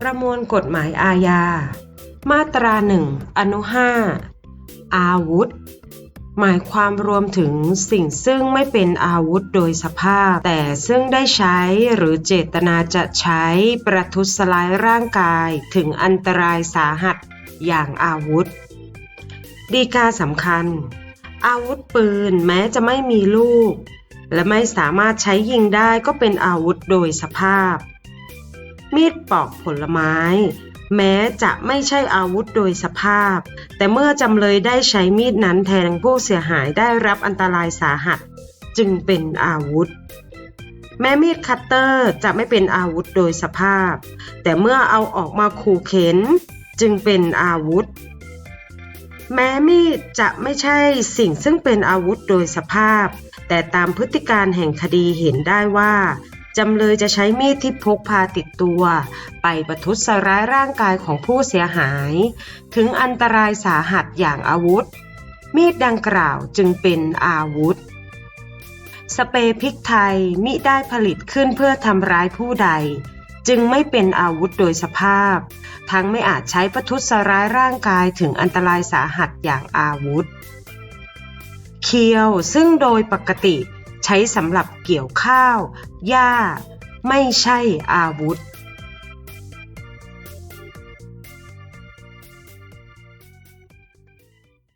ประมวลกฎหมายอาญา มาตราหนึ่งอนุห้าอาวุธ หมายความรวมถึงสิ่งซึ่งไม่เป็นอาวุธโดยสภาพ แต่ซึ่งได้ใช้หรือเจตนาจะใช้ประทุษร้ายร่างกายถึงอันตรายสาหัสอย่างอาวุธ ดีกาสำคัญ อาวุธปืนแม้จะไม่มีลูก และไม่สามารถใช้ยิงได้ก็เป็นอาวุธโดยสภาพ มีดปอกผลไม้ แม้จะไม่ใช่อาวุธโดยสภาพ แต่เมื่อจำเลยได้ใช้มีดนั้นแทงผู้เสียหายได้รับอันตรายสาหัส จึงเป็นอาวุธ แม้มีดคัตเตอร์จะไม่เป็นอาวุธโดยสภาพ แต่เมื่อเอาออกมาขู่เข็น จึงเป็นอาวุธ แม้มีดจะไม่ใช่สิ่งซึ่งเป็นอาวุธโดยสภาพ แต่ตามพฤติการแห่งคดีเห็นได้ว่า จำเลยจะใช้มีดที่พกพาติดตัว ไปประทุษร้ายร่างกายของผู้เสียหาย ถึงอันตรายสาหัสอย่างอาวุธ มีดดังกล่าวจึงเป็นอาวุธ สเปรย์พริกไทยมิได้ผลิตขึ้นเพื่อทำร้ายผู้ใด จึงไม่เป็นอาวุธโดยสภาพ ทั้งไม่อาจใช้ประทุษร้ายร่างกายถึงอันตรายสาหัสอย่างอาวุธ เคียวซึ่งโดยปกติ ใช้สำหรับเกี่ยวข้าว หญ้า ไม่ใช่อาวุธ